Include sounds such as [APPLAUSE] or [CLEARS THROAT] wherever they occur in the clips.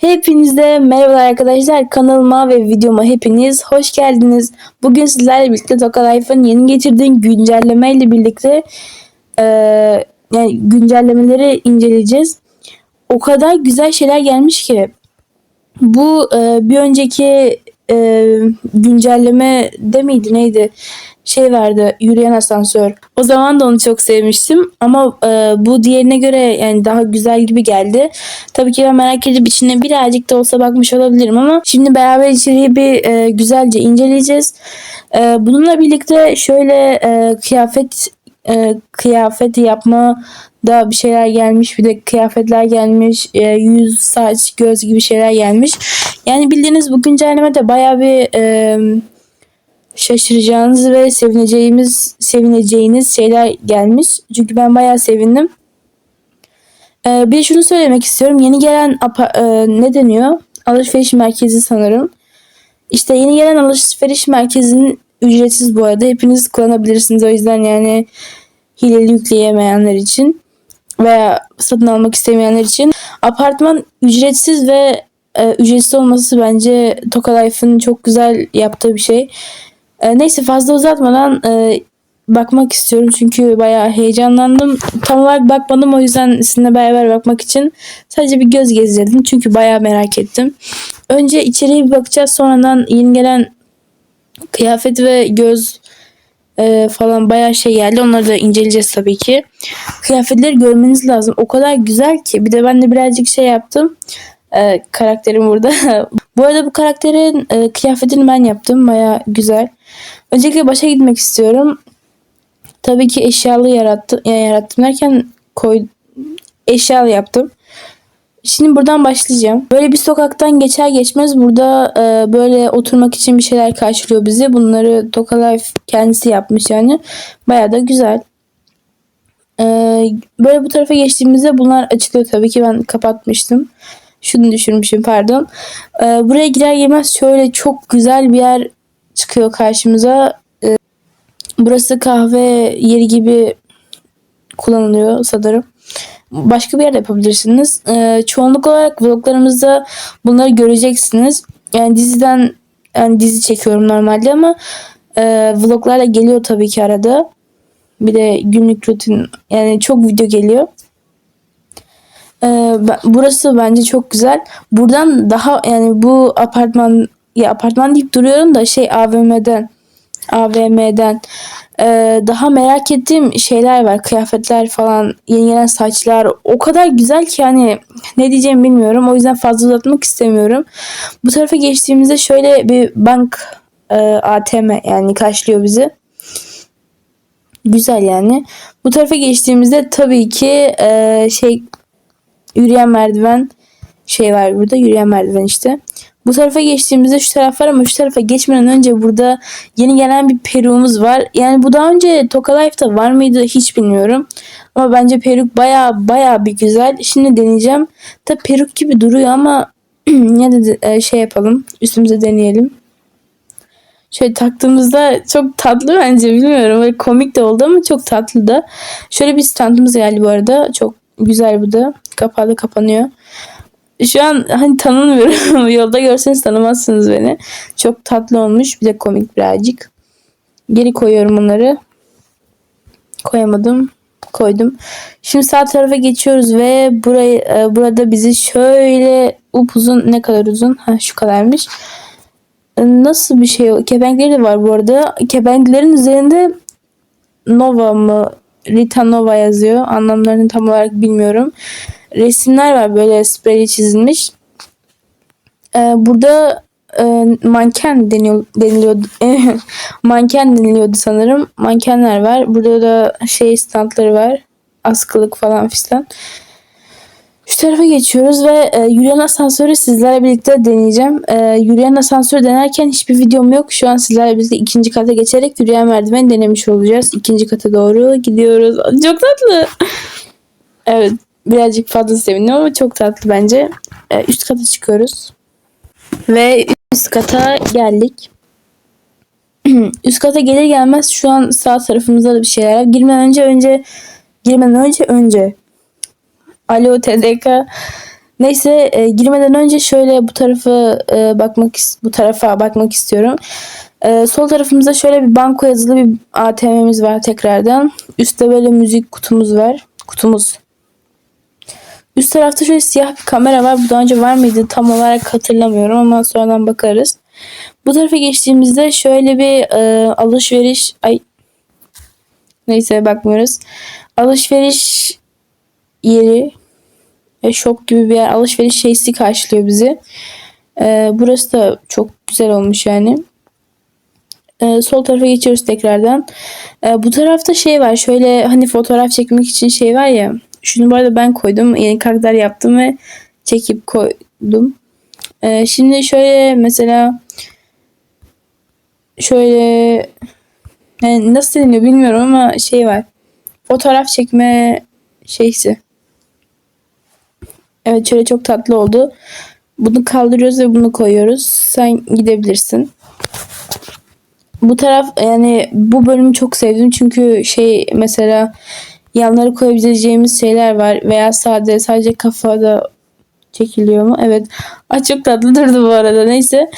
Hepinize merhabalar arkadaşlar. Kanalıma ve videoma hepiniz hoş geldiniz. Bugün sizlerle birlikte Toka Life'ın yeni getirdiği güncelleme birlikte e, yani güncellemeleri inceleyeceğiz. O kadar güzel şeyler gelmiş ki bu e, bir önceki e, güncelleme de miydi neydi? Şey vardı yürüyen asansör. O zaman da onu çok sevmiştim ama e, bu diğerine göre yani daha güzel gibi geldi. Tabii ki ben merak edip içine birazcık da olsa bakmış olabilirim ama şimdi beraber içeriği bir e, güzelce inceleyeceğiz. E, bununla birlikte şöyle e, kıyafet e, kıyafet yapma da bir şeyler gelmiş. Bir de kıyafetler gelmiş. E, yüz, saç, göz gibi şeyler gelmiş. Yani bildiğiniz bu güncellemede bayağı bir e, şaşıracağınız ve sevineceğimiz sevineceğiniz şeyler gelmiş. Çünkü ben bayağı sevindim. E, bir şunu söylemek istiyorum. Yeni gelen e, ne deniyor? Alışveriş merkezi sanırım. İşte yeni gelen alışveriş merkezinin ücretsiz bu arada. Hepiniz kullanabilirsiniz. O yüzden yani hileli yükleyemeyenler için veya satın almak istemeyenler için apartman ücretsiz ve e, ücretsiz olması bence Toka Life'ın çok güzel yaptığı bir şey. E, neyse fazla uzatmadan e, bakmak istiyorum çünkü bayağı heyecanlandım. Tam olarak bakmadım o yüzden sizinle beraber bakmak için sadece bir göz gezdirdim çünkü bayağı merak ettim. Önce içeriye bir bakacağız sonradan yeni gelen kıyafet ve göz e, falan bayağı şey geldi. Onları da inceleyeceğiz tabii ki. Kıyafetleri görmeniz lazım. O kadar güzel ki. Bir de ben de birazcık şey yaptım. E, karakterim burada. [LAUGHS] bu arada bu karakterin e, kıyafetini ben yaptım. Bayağı güzel. Öncelikle başa gitmek istiyorum. Tabii ki eşyalı yarattım. Yani yarattım derken koy eşyalı yaptım. Şimdi buradan başlayacağım. Böyle bir sokaktan geçer geçmez burada e, böyle oturmak için bir şeyler karşılıyor bizi. Bunları Toka Life kendisi yapmış yani. Bayağı da güzel. E, böyle bu tarafa geçtiğimizde bunlar açılıyor tabii ki ben kapatmıştım. Şunu düşürmüşüm pardon. E, buraya girer girmez şöyle çok güzel bir yer çıkıyor karşımıza. E, burası kahve yeri gibi kullanılıyor sanırım başka bir yerde yapabilirsiniz. Ee, çoğunluk olarak vloglarımızda bunları göreceksiniz. Yani diziden yani dizi çekiyorum normalde ama e, vloglarla geliyor tabii ki arada. Bir de günlük rutin yani çok video geliyor. Ee, burası bence çok güzel. Buradan daha yani bu apartman ya apartman deyip duruyorum da şey AVM'den AVM'den ee, daha merak ettiğim şeyler var. Kıyafetler falan, yeni gelen saçlar. O kadar güzel ki hani ne diyeceğimi bilmiyorum. O yüzden fazla uzatmak istemiyorum. Bu tarafa geçtiğimizde şöyle bir bank e, ATM yani karşılıyor bizi. Güzel yani. Bu tarafa geçtiğimizde tabii ki e, şey yürüyen merdiven şey var burada. Yürüyen merdiven işte. Bu tarafa geçtiğimizde şu taraf var ama şu tarafa geçmeden önce burada yeni gelen bir peruğumuz var. Yani bu daha önce Toka Life'da var mıydı hiç bilmiyorum. Ama bence peruk baya baya bir güzel. Şimdi deneyeceğim. Tabi peruk gibi duruyor ama [CLEARS THROAT] ya da şey yapalım. Üstümüze deneyelim. Şöyle taktığımızda çok tatlı bence bilmiyorum. Böyle komik de oldu ama çok tatlı da. Şöyle bir standımız geldi bu arada. Çok güzel bu da. Kapalı kapanıyor. Şu an hani tanımıyorum. [LAUGHS] Yolda görseniz tanımazsınız beni. Çok tatlı olmuş. Bir de komik birazcık. Geri koyuyorum bunları. Koyamadım. Koydum. Şimdi sağ tarafa geçiyoruz ve burayı e, burada bizi şöyle upuzun ne kadar uzun? Ha şu kadarmış. E, nasıl bir şey? Kepenkleri de var bu arada. Kepenklerin üzerinde Nova mı? Rita Nova yazıyor. Anlamlarını tam olarak bilmiyorum resimler var böyle spreyli çizilmiş. Ee, burada e, manken deniyor, deniliyordu. [LAUGHS] manken deniliyordu sanırım. Mankenler var. Burada da şey standları var. Askılık falan fistan. Şu tarafa geçiyoruz ve e, yürüyen asansörü sizlerle birlikte deneyeceğim. E, yürüyen asansörü denerken hiçbir videom yok. Şu an sizlerle birlikte ikinci kata geçerek yürüyen merdiven denemiş olacağız. İkinci kata doğru gidiyoruz. [LAUGHS] Çok tatlı. evet birazcık fazla sevindim ama çok tatlı bence. Ee, üst kata çıkıyoruz. Ve üst kata geldik. [CLEARS THROAT] üst kata gelir gelmez şu an sağ tarafımızda da bir şeyler var. Girmeden önce önce girmeden önce önce Alo TDK Neyse e, girmeden önce şöyle bu tarafı e, bakmak bu tarafa bakmak istiyorum. E, sol tarafımızda şöyle bir banko yazılı bir ATM'miz var tekrardan. Üstte böyle müzik kutumuz var. Kutumuz. Üst tarafta şöyle siyah bir kamera var. Bu daha önce var mıydı tam olarak hatırlamıyorum ama sonradan bakarız. Bu tarafa geçtiğimizde şöyle bir e, alışveriş ay neyse bakmıyoruz. Alışveriş yeri e, shop gibi bir yer alışveriş şeysi karşılıyor bizi. E, burası da çok güzel olmuş yani. E, sol tarafa geçiyoruz tekrardan. E, bu tarafta şey var. Şöyle hani fotoğraf çekmek için şey var ya. Şunu bu arada ben koydum. Yeni karakter yaptım ve çekip koydum. E, şimdi şöyle mesela şöyle yani nasıl deniyor bilmiyorum ama şey var. Fotoğraf çekme şeysi. Evet şöyle çok tatlı oldu. Bunu kaldırıyoruz ve bunu koyuyoruz. Sen gidebilirsin. Bu taraf yani bu bölümü çok sevdim çünkü şey mesela yanları koyabileceğimiz şeyler var veya sade sadece kafada çekiliyor mu? Evet. Ay çok tatlı durdu bu arada. Neyse.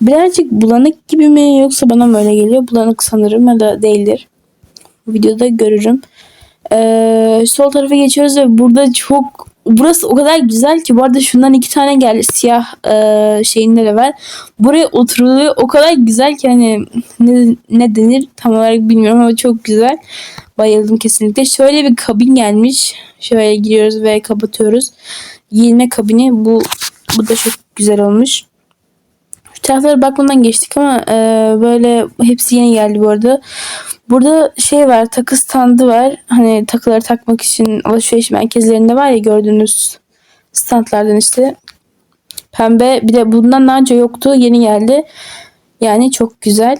Birazcık bulanık gibi mi yoksa bana mı öyle geliyor? Bulanık sanırım ya da değildir. Videoda görürüm. Ee, sol tarafa geçiyoruz ve burada çok burası o kadar güzel ki bu arada şundan iki tane geldi siyah e, şeyinde de var. Buraya oturuluyor o kadar güzel ki hani ne, ne denir tam olarak bilmiyorum ama çok güzel. Bayıldım kesinlikle. Şöyle bir kabin gelmiş. Şöyle giriyoruz ve kapatıyoruz. Giyinme kabini bu bu da çok güzel olmuş. Şu taraflara bakmadan geçtik ama e, böyle hepsi yeni geldi bu arada. Burada şey var takı standı var. Hani takıları takmak için alışveriş merkezlerinde var ya gördüğünüz standlardan işte. Pembe bir de bundan daha önce yoktu yeni geldi. Yani çok güzel.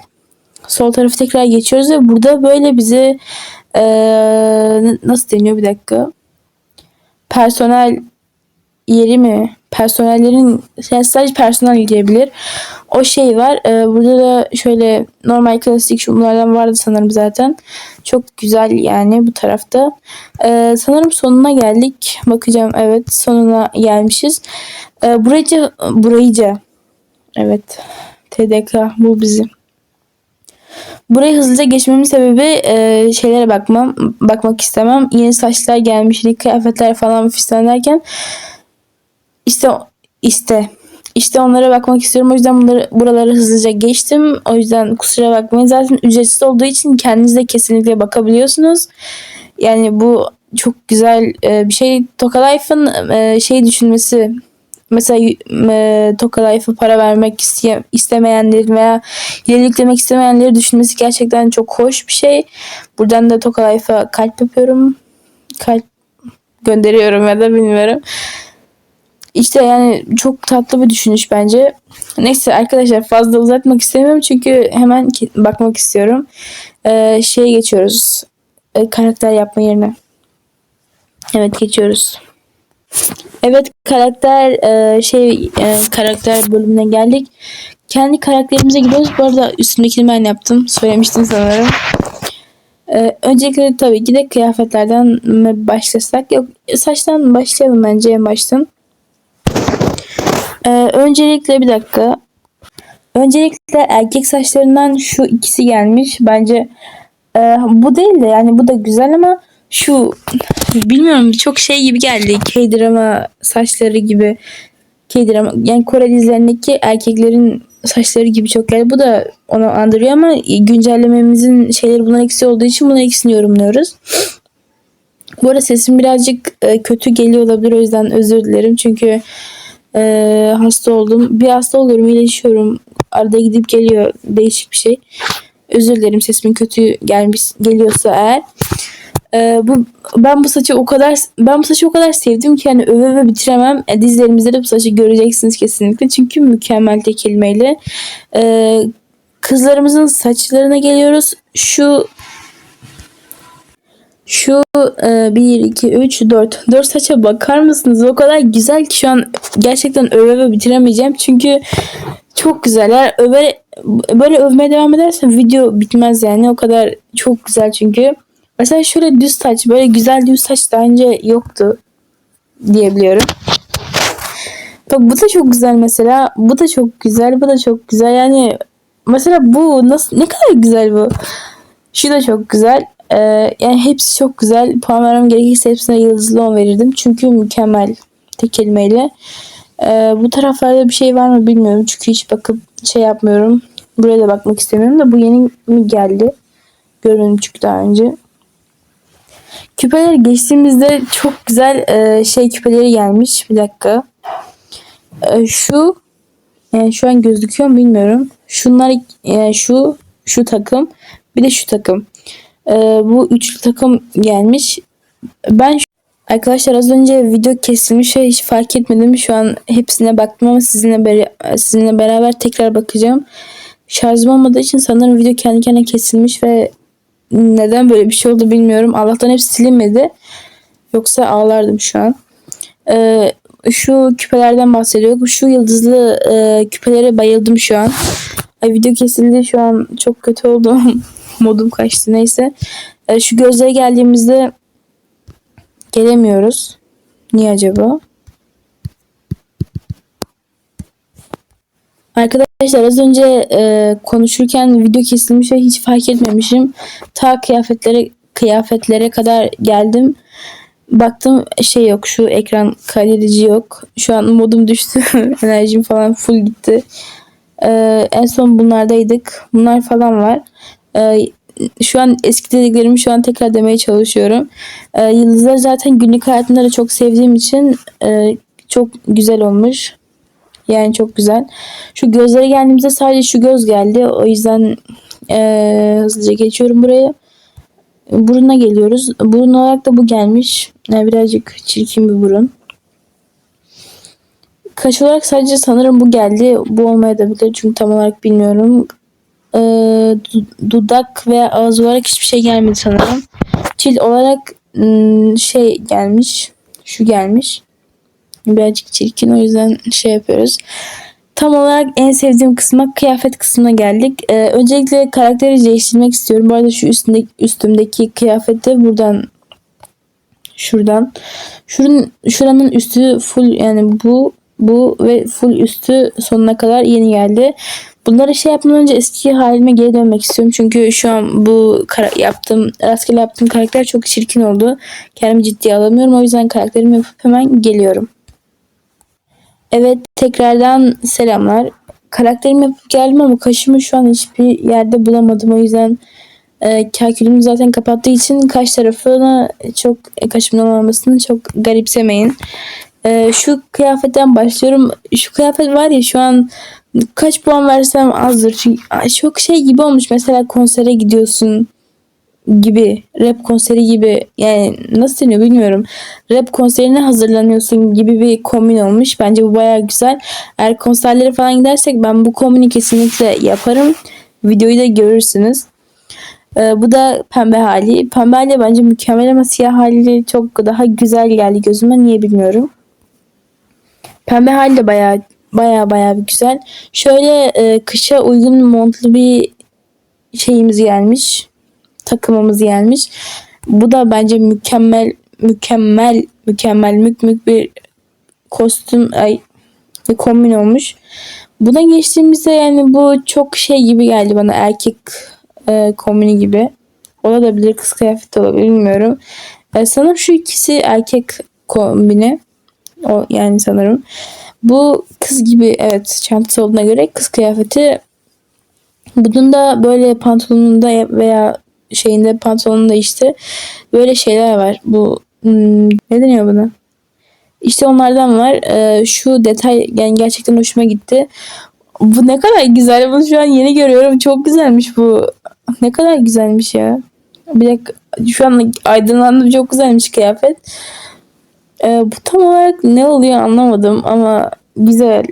Sol tarafı tekrar geçiyoruz ve burada böyle bize eee, nasıl deniyor bir dakika. Personel yeri mi? Personellerin yani sadece personel girebilir. O şey var. Ee, burada da şöyle normal klasik şunlardan vardı sanırım zaten. Çok güzel yani bu tarafta. Ee, sanırım sonuna geldik. Bakacağım evet sonuna gelmişiz. Ee, burayıca, burayıca. Evet. TDK bu bizim. Burayı hızlıca geçmemin sebebi e, şeylere bakmam, bakmak istemem. Yeni saçlar gelmiş, kıyafetler falan fistan derken işte işte işte onlara bakmak istiyorum. O yüzden bunları buraları hızlıca geçtim. O yüzden kusura bakmayın. Zaten ücretsiz olduğu için kendiniz de kesinlikle bakabiliyorsunuz. Yani bu çok güzel e, bir şey. Toka Life'ın e, şey düşünmesi mesela e, Toka Life'a para vermek isteye, istemeyenlerin veya ileriklemek istemeyenleri düşünmesi gerçekten çok hoş bir şey. Buradan da Toka Life'a kalp yapıyorum. Kalp gönderiyorum ya da bilmiyorum. İşte yani çok tatlı bir düşünüş bence. Neyse arkadaşlar fazla uzatmak istemiyorum çünkü hemen bakmak istiyorum. Ee, şeye geçiyoruz. Ee, karakter yapma yerine. Evet geçiyoruz. Evet karakter e, şey e, karakter bölümüne geldik. Kendi karakterimize gidiyoruz. Bu arada üstündekini ben yaptım. Söylemiştim sanırım. Ee, öncelikle tabii ki de kıyafetlerden mi başlasak? Yok saçtan başlayalım bence en baştan. Ee, öncelikle bir dakika. Öncelikle erkek saçlarından şu ikisi gelmiş. Bence e, bu değil de yani bu da güzel ama şu bilmiyorum çok şey gibi geldi. K-drama saçları gibi. K-drama yani Kore dizilerindeki erkeklerin saçları gibi çok geldi. Bu da onu andırıyor ama güncellememizin şeyleri bunların ikisi olduğu için bunların ikisini yorumluyoruz. Bu arada sesim birazcık e, kötü geliyor olabilir o yüzden özür dilerim. Çünkü e, hasta oldum. Bir hasta oluyorum, iyileşiyorum. Arada gidip geliyor değişik bir şey. Özür dilerim sesimin kötü gelmiş geliyorsa eğer. E, bu ben bu saçı o kadar ben bu saçı o kadar sevdim ki yani öve öve bitiremem. E, dizilerimizde de bu saçı göreceksiniz kesinlikle. Çünkü mükemmel tek kelimeyle. E, kızlarımızın saçlarına geliyoruz. Şu şu e, 1, 2, 3, 4. 4 saça bakar mısınız? O kadar güzel ki şu an gerçekten öve öve bitiremeyeceğim. Çünkü çok güzel. Eğer öve, böyle övmeye devam edersem video bitmez yani. O kadar çok güzel çünkü. Mesela şöyle düz saç. Böyle güzel düz saç daha önce yoktu diyebiliyorum. Bak bu da çok güzel mesela. Bu da çok güzel. Bu da çok güzel. Yani mesela bu nasıl ne kadar güzel bu. Şu da çok güzel. Ee, yani hepsi çok güzel. Puan vermem gerekirse hepsine yıldızlı 10 verirdim. Çünkü mükemmel. Tek kelimeyle. Ee, bu taraflarda bir şey var mı bilmiyorum. Çünkü hiç bakıp şey yapmıyorum. Buraya da bakmak istemiyorum da bu yeni mi geldi? Görmedim çünkü daha önce. Küpeler geçtiğimizde çok güzel e, şey küpeleri gelmiş. Bir dakika. E, şu yani şu an gözüküyor mu bilmiyorum. Şunlar yani şu şu takım bir de şu takım. E, bu üçlü takım gelmiş. Ben şu- arkadaşlar az önce video kesilmiş ve hiç fark etmedim. Şu an hepsine baktım ama sizinle beri- sizinle beraber tekrar bakacağım. Şarjım olmadığı için sanırım video kendi kendine kesilmiş ve neden böyle bir şey oldu bilmiyorum. Allah'tan hepsi silinmedi. Yoksa ağlardım şu an. Ee, şu küpelerden bahsediyor. Şu yıldızlı e, küpelere bayıldım şu an. Ay video kesildi şu an çok kötü oldum. [LAUGHS] Modum kaçtı neyse. Ee, şu gözlere geldiğimizde gelemiyoruz. Niye acaba? Arkadaşlar az önce e, konuşurken video kesilmiş ve hiç fark etmemişim. Ta kıyafetlere kıyafetlere kadar geldim. Baktım şey yok şu ekran kaydedici yok. Şu an modum düştü. [LAUGHS] Enerjim falan full gitti. E, en son bunlardaydık. Bunlar falan var. E, şu an eski dediklerimi şu an tekrar demeye çalışıyorum. E, yıldızları zaten günlük hayatımda da çok sevdiğim için e, çok güzel olmuş. Yani çok güzel. Şu gözlere geldiğimizde sadece şu göz geldi. O yüzden eee, hızlıca geçiyorum buraya. Buruna geliyoruz. Burun olarak da bu gelmiş. Yani birazcık çirkin bir burun. Kaş olarak sadece sanırım bu geldi. Bu olmayabilir çünkü tam olarak bilmiyorum. Du- dudak ve ağız olarak hiçbir şey gelmedi sanırım. Cilt olarak şey gelmiş. Şu gelmiş birazcık çirkin o yüzden şey yapıyoruz. Tam olarak en sevdiğim kısma kıyafet kısmına geldik. Ee, öncelikle karakteri değiştirmek istiyorum. Bu arada şu üstündeki, üstümdeki kıyafeti buradan şuradan şuranın, şuranın üstü full yani bu bu ve full üstü sonuna kadar yeni geldi. Bunları şey yapmadan önce eski halime geri dönmek istiyorum. Çünkü şu an bu yaptığım, rastgele yaptığım karakter çok çirkin oldu. Kendimi ciddiye alamıyorum. O yüzden karakterimi yapıp hemen geliyorum. Evet tekrardan selamlar. Karakterimi yapıp geldim ama kaşımı şu an hiçbir yerde bulamadım. O yüzden e, kalkülümü zaten kapattığı için kaş tarafını çok e, kaşımın olmamasını çok garipsemeyin. E, şu kıyafetten başlıyorum. Şu kıyafet var ya şu an kaç puan versem azdır. Çünkü çok şey gibi olmuş. Mesela konsere gidiyorsun gibi rap konseri gibi yani nasıl deniyor bilmiyorum. Rap konserine hazırlanıyorsun gibi bir kombin olmuş. Bence bu bayağı güzel. Eğer konserlere falan gidersek ben bu kombini kesinlikle yaparım. Videoyu da görürsünüz. Ee, bu da pembe hali. Pembe hali bence mükemmel ama siyah hali çok daha güzel geldi gözüme. Niye bilmiyorum. Pembe hali de bayağı bayağı bayağı bir güzel. Şöyle e, kışa uygun montlu bir şeyimiz gelmiş takımımız gelmiş. Bu da bence mükemmel mükemmel mükemmel mük mük bir kostüm ay bir kombin olmuş. Buna geçtiğimizde yani bu çok şey gibi geldi bana erkek e, kombini gibi. Olabilir kız kıyafeti olabilir bilmiyorum. E, sanırım şu ikisi erkek kombini. O yani sanırım. Bu kız gibi evet çantası olduğuna göre kız kıyafeti. Bunun da böyle pantolonunda veya şeyinde pantolonunda işte böyle şeyler var. Bu hmm, ne deniyor buna? İşte onlardan var. Ee, şu detay yani gerçekten hoşuma gitti. Bu ne kadar güzel. Bunu şu an yeni görüyorum. Çok güzelmiş bu. Ne kadar güzelmiş ya. Bir dakika. Şu an aydınlandım. Çok güzelmiş kıyafet. Ee, bu tam olarak ne oluyor anlamadım ama güzel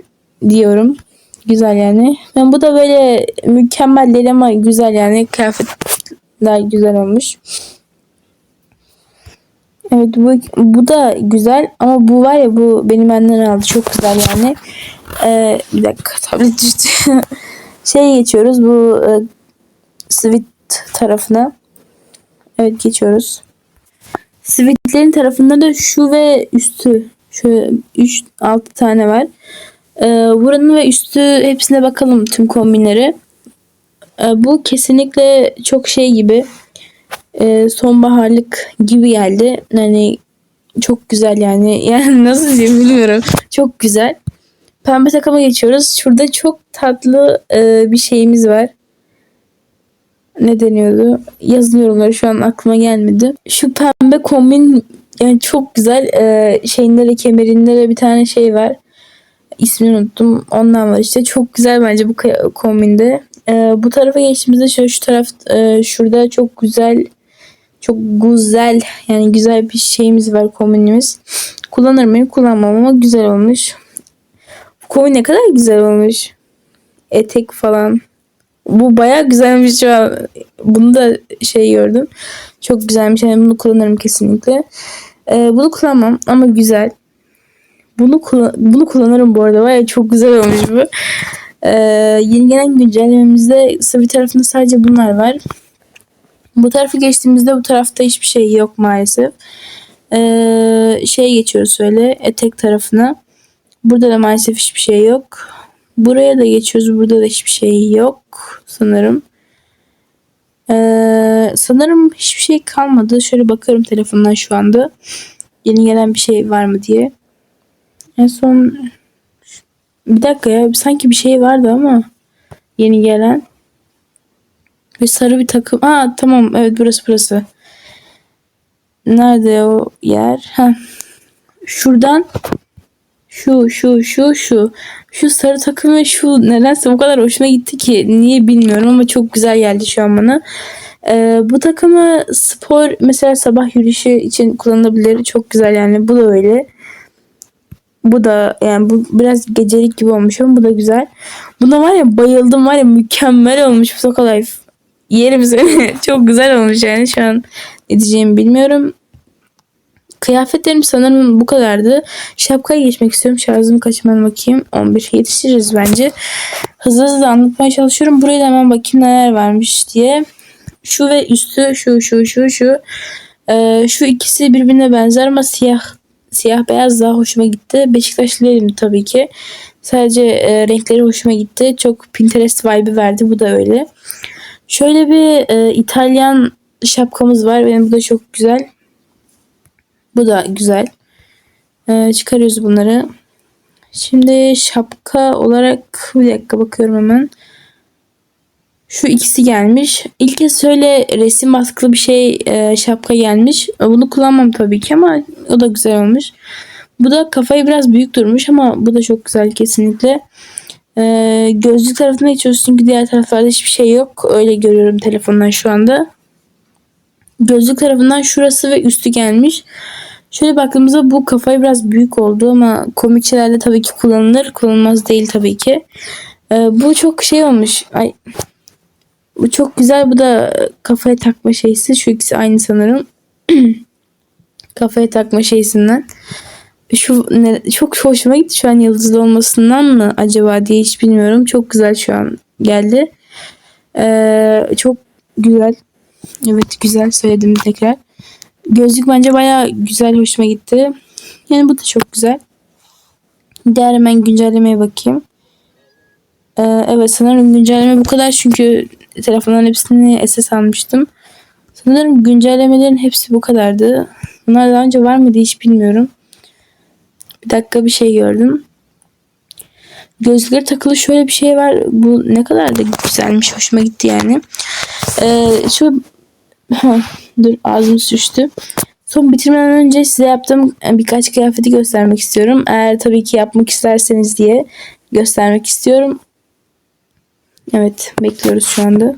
diyorum. Güzel yani. Ben bu da böyle mükemmel değil ama güzel yani. Kıyafetler güzel olmuş. Evet bu, bu da güzel ama bu var ya bu benim benden aldı. Çok güzel yani. Ee, bir dakika tablet düştü. [LAUGHS] şey geçiyoruz bu e, sweet tarafına. Evet geçiyoruz. Sweetlerin tarafında da şu ve üstü. Şöyle 3 6 tane var. Ee, buranın ve üstü hepsine bakalım tüm kombinleri. Ee, bu kesinlikle çok şey gibi e, sonbaharlık gibi geldi. Yani çok güzel yani. [LAUGHS] Yani nasıl diyeyim bilmiyorum. Çok güzel. Pembe takıma geçiyoruz. Şurada çok tatlı e, bir şeyimiz var. Ne deniyordu? Yazın yorumları şu an aklıma gelmedi. Şu pembe kombin yani çok güzel. E, şeyinde de bir tane şey var. İsmini unuttum. Ondan var işte. Çok güzel bence bu kombinde. E, bu tarafa geçtiğimizde şöyle şu taraf e, şurada çok güzel çok güzel yani güzel bir şeyimiz var kombinimiz. Kullanır mıyım? Kullanmam ama güzel olmuş. Bu kombin ne kadar güzel olmuş. Etek falan. Bu baya güzelmiş şu an. Bunu da şey gördüm. Çok güzelmiş. Yani bunu kullanırım kesinlikle. Ee, bunu kullanmam ama güzel. Bunu kullan bunu kullanırım bu arada. Baya çok güzel olmuş bu. Ee, yeni gelen güncellememizde bir tarafında sadece bunlar var. Bu tarafı geçtiğimizde bu tarafta hiçbir şey yok maalesef. Ee, şey geçiyoruz öyle etek tarafına. Burada da maalesef hiçbir şey yok. Buraya da geçiyoruz. Burada da hiçbir şey yok sanırım. Ee, sanırım hiçbir şey kalmadı. Şöyle bakıyorum telefondan şu anda. Yeni gelen bir şey var mı diye. En son bir dakika ya sanki bir şey vardı ama yeni gelen. Ve sarı bir takım. Aa tamam evet burası burası. Nerede o yer? Ha. Şuradan şu şu şu şu şu sarı takım ve şu nedense o kadar hoşuma gitti ki niye bilmiyorum ama çok güzel geldi şu an bana. Ee, bu takımı spor mesela sabah yürüyüşü için kullanılabilir. Çok güzel yani bu da öyle. Bu da yani bu biraz gecelik gibi olmuş ama bu da güzel. Buna var ya bayıldım var ya mükemmel olmuş bu Soko Life. Yerim seni. [LAUGHS] Çok güzel olmuş yani şu an ne diyeceğimi bilmiyorum. Kıyafetlerim sanırım bu kadardı. Şapkaya geçmek istiyorum. Şarjım kaçmadan bakayım. 11 yetişiriz bence. Hızlı hızlı anlatmaya çalışıyorum. Buraya da hemen bakayım neler varmış diye. Şu ve üstü şu şu şu şu. Ee, şu ikisi birbirine benzer ama siyah siyah beyaz daha hoşuma gitti. Beşiktaşlı değilim tabii ki. Sadece e, renkleri hoşuma gitti. Çok Pinterest vibe'ı verdi. Bu da öyle. Şöyle bir e, İtalyan şapkamız var. Benim bu da çok güzel. Bu da güzel. E, çıkarıyoruz bunları. Şimdi şapka olarak bir dakika bakıyorum hemen. Şu ikisi gelmiş. İlk kez şöyle resim baskılı bir şey e, şapka gelmiş. Bunu kullanmam tabii ki ama o da güzel olmuş. Bu da kafayı biraz büyük durmuş ama bu da çok güzel kesinlikle. Ee, gözlük tarafına geçiyoruz çünkü diğer taraflarda hiçbir şey yok. Öyle görüyorum telefondan şu anda. Gözlük tarafından şurası ve üstü gelmiş. Şöyle baktığımızda bu kafayı biraz büyük oldu ama komikçilerde tabii ki kullanılır. Kullanılmaz değil tabii ki. Ee, bu çok şey olmuş. Ay. Bu çok güzel. Bu da kafaya takma şeysi. Şu ikisi aynı sanırım. [CLEARS THROAT] kafaya takma şeysinden. Şu ne, çok hoşuma gitti şu an yıldızlı olmasından mı acaba diye hiç bilmiyorum. Çok güzel şu an geldi. Ee, çok güzel. Evet güzel söyledim tekrar. Gözlük bence baya güzel hoşuma gitti. Yani bu da çok güzel. Diğer hemen güncellemeye bakayım. Ee, evet sanırım güncelleme bu kadar çünkü telefonların hepsini SS almıştım. Sanırım güncellemelerin hepsi bu kadardı. Bunlar daha önce var mıydı hiç bilmiyorum. Bir dakika bir şey gördüm. Gözlükleri takılı şöyle bir şey var. Bu ne kadar da güzelmiş. Hoşuma gitti yani. Ee, şu [LAUGHS] dur ağzım düştü. Son bitirmeden önce size yaptığım birkaç kıyafeti göstermek istiyorum. Eğer tabii ki yapmak isterseniz diye göstermek istiyorum. Evet bekliyoruz şu anda.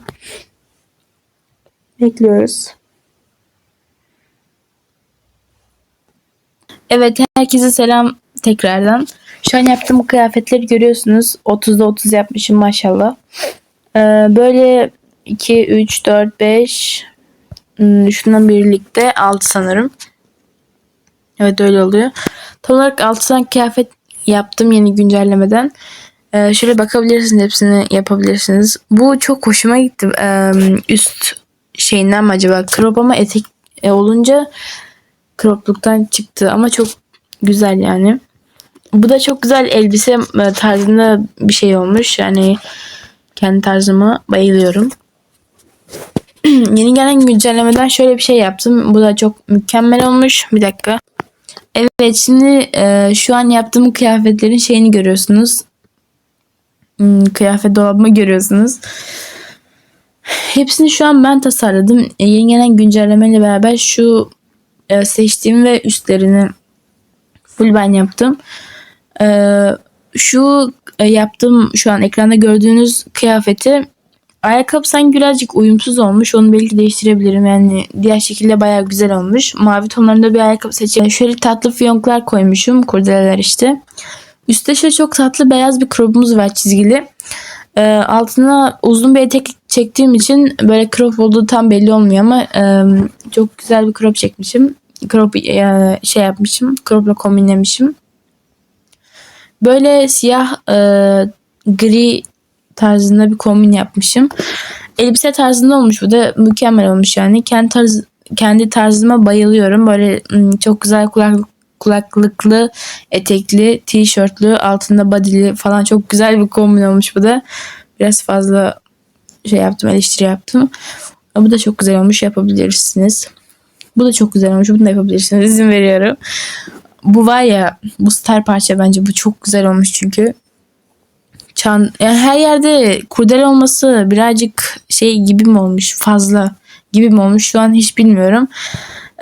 Bekliyoruz. Evet herkese selam tekrardan. Şu an yaptığım kıyafetleri görüyorsunuz. 30'da 30 yapmışım maşallah. Ee, böyle 2, 3, 4, 5 hmm, şundan birlikte 6 sanırım. Evet öyle oluyor. Tam olarak 6 tane kıyafet yaptım yeni güncellemeden. Ee, şöyle bakabilirsiniz hepsini yapabilirsiniz. Bu çok hoşuma gitti. Ee, üst şeyinden mi acaba? Crop ama etek e, olunca cropluktan çıktı ama çok güzel yani. Bu da çok güzel elbise e, tarzında bir şey olmuş. Yani kendi tarzıma bayılıyorum. [CLEARS THROAT] Yeni gelen güncellemeden şöyle bir şey yaptım. Bu da çok mükemmel olmuş. Bir dakika. Evet şimdi e, şu an yaptığım kıyafetlerin şeyini görüyorsunuz. Hmm, kıyafet dolabımı görüyorsunuz. Hepsini şu an ben tasarladım. E, yeni gelen güncellemeyle beraber şu e, seçtiğim ve üstlerini full ben yaptım. E, şu e, yaptığım şu an ekranda gördüğünüz kıyafeti ayakkabı sanki birazcık uyumsuz olmuş. Onu belki değiştirebilirim. Yani diğer şekilde bayağı güzel olmuş. Mavi tonlarında bir ayakkabı seçeyim. Şöyle tatlı fiyonklar koymuşum. Kurdeleler işte. Üstte şöyle çok tatlı beyaz bir crop'umuz var çizgili. Ee, altına uzun bir etek çektiğim için böyle crop olduğu tam belli olmuyor ama e, çok güzel bir crop çekmişim. Crop e, şey yapmışım. Crop'la kombinlemişim. Böyle siyah e, gri tarzında bir kombin yapmışım. Elbise tarzında olmuş bu da mükemmel olmuş yani. Kendi tarz kendi tarzıma bayılıyorum. Böyle çok güzel kulaklık kulaklıklı, etekli, tişörtlü, altında bodyli falan çok güzel bir kombin olmuş bu da. Biraz fazla şey yaptım, eleştiri yaptım. Ama bu da çok güzel olmuş, yapabilirsiniz. Bu da çok güzel olmuş, bunu da yapabilirsiniz. İzin veriyorum. Bu var ya, bu star parça bence bu çok güzel olmuş çünkü. Çan, yani her yerde kurdele olması birazcık şey gibi mi olmuş, fazla gibi mi olmuş şu an hiç bilmiyorum.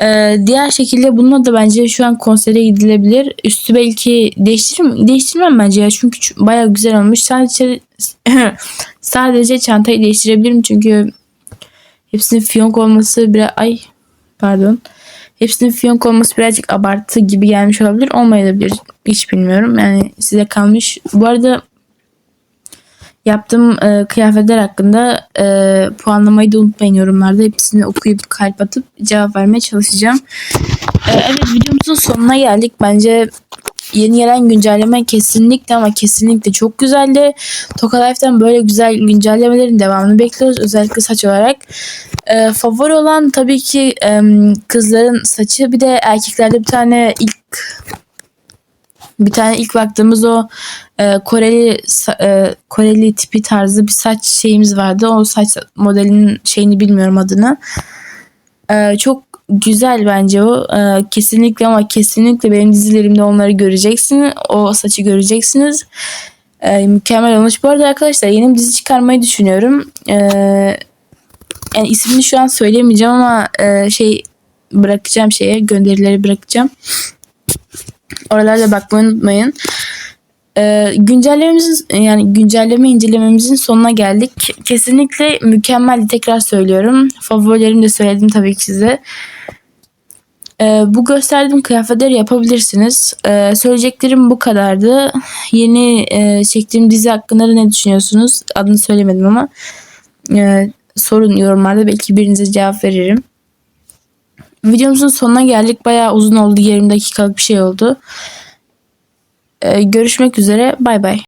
Ee, diğer şekilde bununla da bence şu an konsere gidilebilir. Üstü belki değiştiririm, değiştirmem bence ya çünkü bayağı güzel olmuş. Sadece [LAUGHS] sadece çantayı değiştirebilirim çünkü hepsinin fiyonk olması biraz ay pardon. Hepsinin fiyonk olması birazcık abartı gibi gelmiş olabilir. Olmayabilir. Hiç bilmiyorum. Yani size kalmış. Bu arada yaptığım e, kıyafetler hakkında e, puanlamayı da unutmayın yorumlarda. Hepsini okuyup kalp atıp cevap vermeye çalışacağım. E, evet videomuzun sonuna geldik. Bence yeni gelen güncelleme kesinlikle ama kesinlikle çok güzeldi. Toka Life'den böyle güzel güncellemelerin devamını bekliyoruz. Özellikle saç olarak. E, favori olan tabii ki e, kızların saçı. Bir de erkeklerde bir tane ilk bir tane ilk baktığımız o e, Koreli e, Koreli tipi tarzı bir saç şeyimiz vardı. O saç modelinin şeyini bilmiyorum adını. E, çok güzel bence o. E, kesinlikle ama kesinlikle benim dizilerimde onları göreceksiniz. O saçı göreceksiniz. E, mükemmel olmuş. Bu arada arkadaşlar yeni bir dizi çıkarmayı düşünüyorum. E, yani ismini şu an söyleyemeyeceğim ama e, şey bırakacağım şeye gönderileri bırakacağım. Oralarda bakmayı unutmayın. Ee, güncellememizin yani güncelleme incelememizin sonuna geldik. Kesinlikle mükemmeldi tekrar söylüyorum. Favorilerimi de söyledim tabii ki size. Ee, bu gösterdiğim kıyafetleri yapabilirsiniz. Ee, söyleyeceklerim bu kadardı. Yeni e, çektiğim dizi hakkında da ne düşünüyorsunuz? Adını söylemedim ama e, sorun yorumlarda belki birinize cevap veririm. Videomuzun sonuna geldik. Bayağı uzun oldu. 20 dakikalık bir şey oldu. Ee, görüşmek üzere. Bay bay.